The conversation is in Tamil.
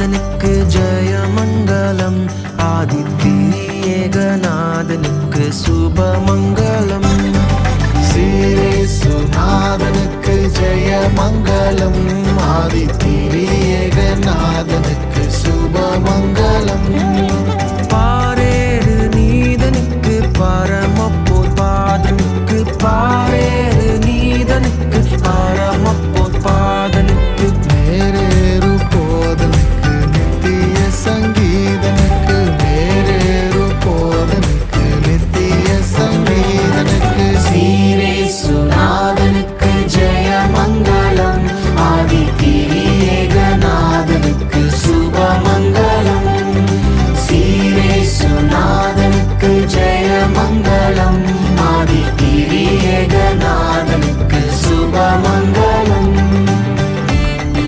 நாதனுக்கு ஜெயமங்கலம். ஆதித்யேகநாதனுக்கு சுபமங்கலம். சீரேசுநாதனுக்கு ஜெய மங்களம் ஆதித்ய